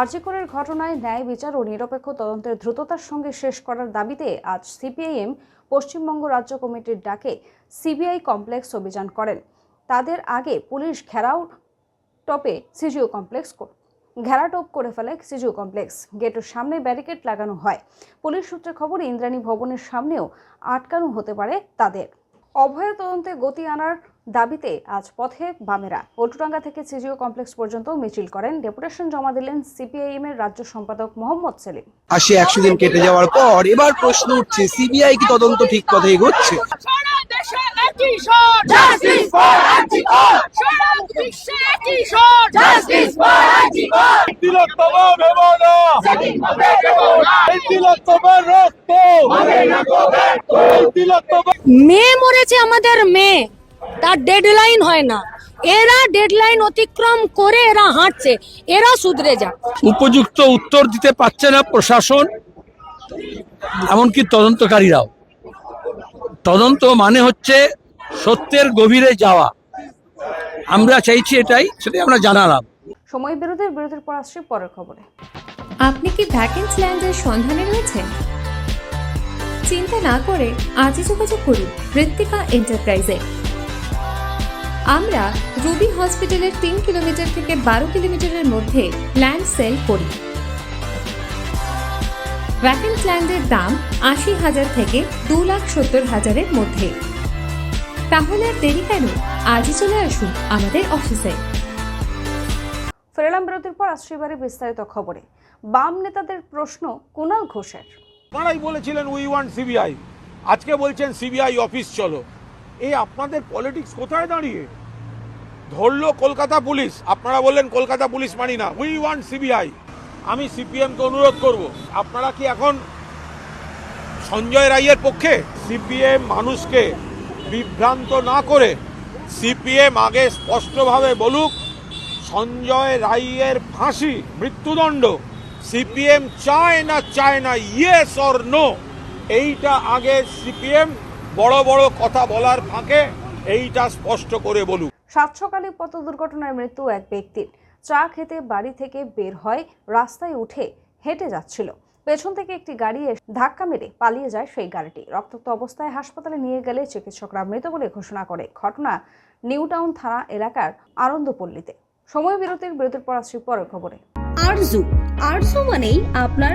আরজিকরের ঘটনায় ন্যায় বিচার ও নিরপেক্ষ তদন্তের দ্রুততার সঙ্গে শেষ করার দাবিতে আজ সিপিআইএম পশ্চিমবঙ্গ রাজ্য কমিটির ডাকে সিবিআই কমপ্লেক্স অভিযান করেন। তাদের আগে পুলিশ ঘেরাও টপে সিজিও কমপ্লেক্স ঘেরাটোপ করে ফেলে সিজিও কমপ্লেক্স। গেটের সামনে ব্যারিকেড লাগানো হয়। পুলিশ সূত্রে খবর, ইন্দ্রাণী ভবনের সামনেও আটকানো হতে পারে তাদের। অভয় তদন্তে গতি আনার দাবিতে আজ পথে বামেরা। পল্টুডাঙ্গা থেকে সিজিও কমপ্লেক্স পর্যন্ত মিছিল করেন। ডেপুটেশন জমা দিলেন সিপিআইএম এর রাজ্য সম্পাদক মোহাম্মদ সেলিম। আশি একশো দিন কেটে যাওয়ার পর এবার প্রশ্ন উঠছে সিবিআই কি তদন্ত ঠিক পথে এগোচ্ছে? মেয়ে মরেছে আমাদের মেয়ে। তার ডেডলাইন হয় না। এরা ডেডলাইন অতিক্রম করে এরা হাঁটছে এরা শুধরে যাক। উপযুক্ত উত্তর দিতে পারছে না প্রশাসন এমনকি তদন্তকারীরাও। তদন্ত মানে হচ্ছে সত্যের গভীরে যাওয়া। আমরা চাইছি এটাই সেটাই আমরা জানালাম। সময় বিরোধের বিরোধের পর আসছে পরের খবরে। আপনি কি ভ্যাকেন্স ল্যান্ডের সন্ধানে রয়েছেন? চিন্তা না করে আজই যোগাযোগ করুন ঋত্বিকা এন্টারপ্রাইজে আমরা রুবি হসপিটালের তিন কিলোমিটার থেকে বারো কিলোমিটারের মধ্যে ল্যান্ড সেল করি। ভ্যাকেন্স ল্যান্ডের দাম আশি হাজার থেকে দু লাখ সত্তর হাজারের মধ্যে। তাহলে আর দেরি কেন? আজই চলে আসুন আমাদের অফিসে। ফেরালাম বিরতির পর আসছে এবারে বিস্তারিত খবরে। বাম নেতাদের প্রশ্ন কুণাল ঘোষের। আপনারাই বলেছিলেন উই ওয়ান্ট সিবিআই। আজকে বলছেন সিবিআই অফিস চলো। এই আপনাদের পলিটিক্স কোথায় দাঁড়িয়ে? ধরলো কলকাতা পুলিশ। আপনারা বললেন কলকাতা পুলিশ মানি না। উই ওয়ান্ট সিবিআই আমি সিপিএমকে অনুরোধ করব। আপনারা কি এখন সঞ্জয় রায়ের পক্ষে সিপিএম মানুষকে বিভ্রান্ত না করে সিপিএম আগে স্পষ্টভাবে বলুক, সঞ্জয় রায়ের ফাঁসি, মৃত্যুদণ্ড সিপিএম চায় না চায় না ইয়েস অর নো এইটা আগে সিপিএম বড় বড় কথা বলার ফাঁকে এইটা স্পষ্ট করে বলুক। সাত সকালে পথ দুর্ঘটনায় মৃত্যু এক ব্যক্তির। চা খেতে বাড়ি থেকে বের হয় রাস্তায় উঠে হেঁটে যাচ্ছিল। পেছন থেকে একটি গাড়ি এসে ধাক্কা মেরে পালিয়ে যায় সেই গাড়িটি। রক্তাক্ত অবস্থায় হাসপাতালে নিয়ে গেলে চিকিৎসকরা মৃত বলে ঘোষণা করে। ঘটনা নিউ টাউন থানা এলাকার আনন্দপল্লীতে। সময় বিরতির বিরতির পর আসছি পরের খবরে। আরজু। আরজু মানেই আপনার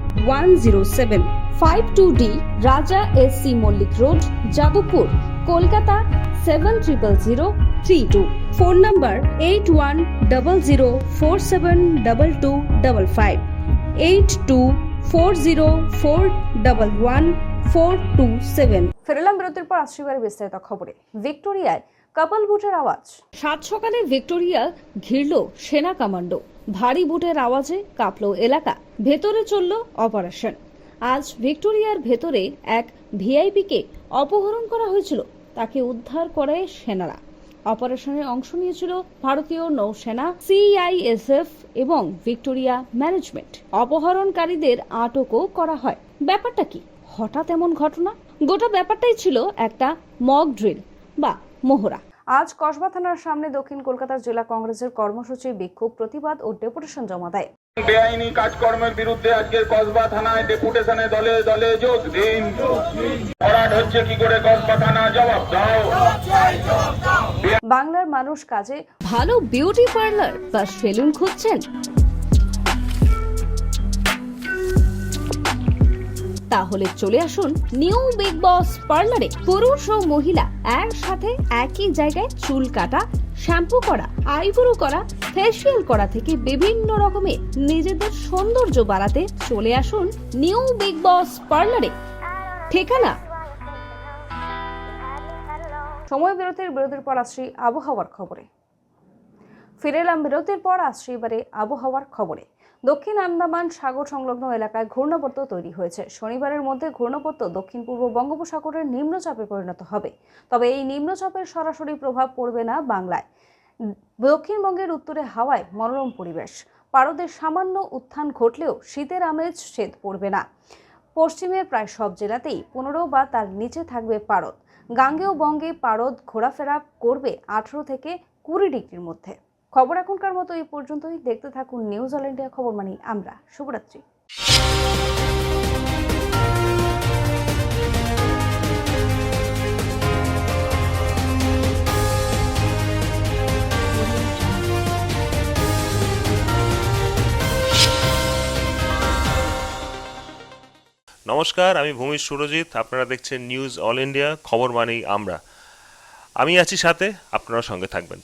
one zero seven five two D Raja S C Mallick road Jadavpur Kolkata seven triple zero three two phone number eight one double zero four seven double two double five eight two four zero four double one four two seven ফেরালাম বিরতির পর আসছি বিস্তারিত খবরে। ভিক্টোরিয়ায় couple বুটের আওয়াজ। সাত সকালে Victoria ঘিরল সেনা কমান্ডো। ভারী বুটের আওয়াজে কাঁপল এলাকা। ভেতরে চলল অপারেশন। আজ ভিক্টোরিয়ার ভেতরে এক ভিআইপিকে অপহরণ করা হয়েছিল। তাকে উদ্ধার করে সেনারা। অপারেশনে অংশ নিয়েছিল ভারতীয় নৌসেনা, সিআইএসএফ এবং ভিক্টোরিয়া ম্যানেজমেন্ট। অপহরণকারীদের আটকও করা হয়। ব্যাপারটা কি? হঠাৎ এমন ঘটনা? গোটা ব্যাপারটাই ছিল একটা মক ড্রিল বা মোহরা। আজ কসবা থানার সামনে দক্ষিণ কলকাতার জেলা কংগ্রেসের কর্মসূচি বিক্ষোভ প্রতিবাদ ও ডেপুটেশন জমা দেয়। বেআইনি কাজকর্মের বিরুদ্ধে আজকে কসবা থানায় ডেপুটেশনে দলে দলে যোগ দিন। ভরাট হচ্ছে কি করে কসবা থানা জবাব? দাও। বাংলার মানুষ কাজে ভালো বিউটি পার্লার বা সেলুন খুঁজছেন? তাহলে চলে আসুন নিউ বিগ বস পার্লারে পুরুষ ও মহিলা একসাথে একই জায়গায় চুল কাটা, শ্যাম্পু করা, আইব্রো করা ফেসিয়াল করা থেকে বিভিন্ন রকমের নিজেদের সৌন্দর্য বাড়াতে চলে আসুন নিউ বিগ বস পার্লারে ঠিকানা? সময় বিরতির বিরতির পর আসছি আবহাওয়ার খবরে। ফিরে এলাম বিরতির পর, আসছি এবারে আবহাওয়ার খবরে। দক্ষিণ আন্দামান সাগর সংলগ্ন এলাকায় ঘূর্ণাবর্ত তৈরি হয়েছে। শনিবারের মধ্যে ঘূর্ণাবর্ত দক্ষিণ পূর্ব বঙ্গোপসাগরের নিম্নচাপে পরিণত হবে। তবে এই নিম্নচাপের সরাসরি প্রভাব পড়বে না বাংলায়। দক্ষিণবঙ্গের উত্তরে হাওয়ায় মনোরম পরিবেশ। পারদের সামান্য উত্থান ঘটলেও শীতের আমেজ শেদ পড়বে না। পশ্চিমের প্রায় সব জেলাতেই পনেরো বা তার নিচে থাকবে পারদ। গাঙ্গেয় বঙ্গে পারদ ঘোরাফেরা করবে আঠেরো থেকে কুড়ি ডিগ্রির মধ্যে। খবর এখনকার মতো এই পর্যন্তই। দেখতে থাকুন নিউজ অল ইন্ডিয়া খবর মানি আমরা। শুভরাত্রি। নমস্কার, আমি ভূমির সুরজিৎ। আপনারা দেখছেন নিউজ অল ইন্ডিয়া খবর মানেই আমরা। আমি আছি সাথে আপনারা সঙ্গে থাকবেন।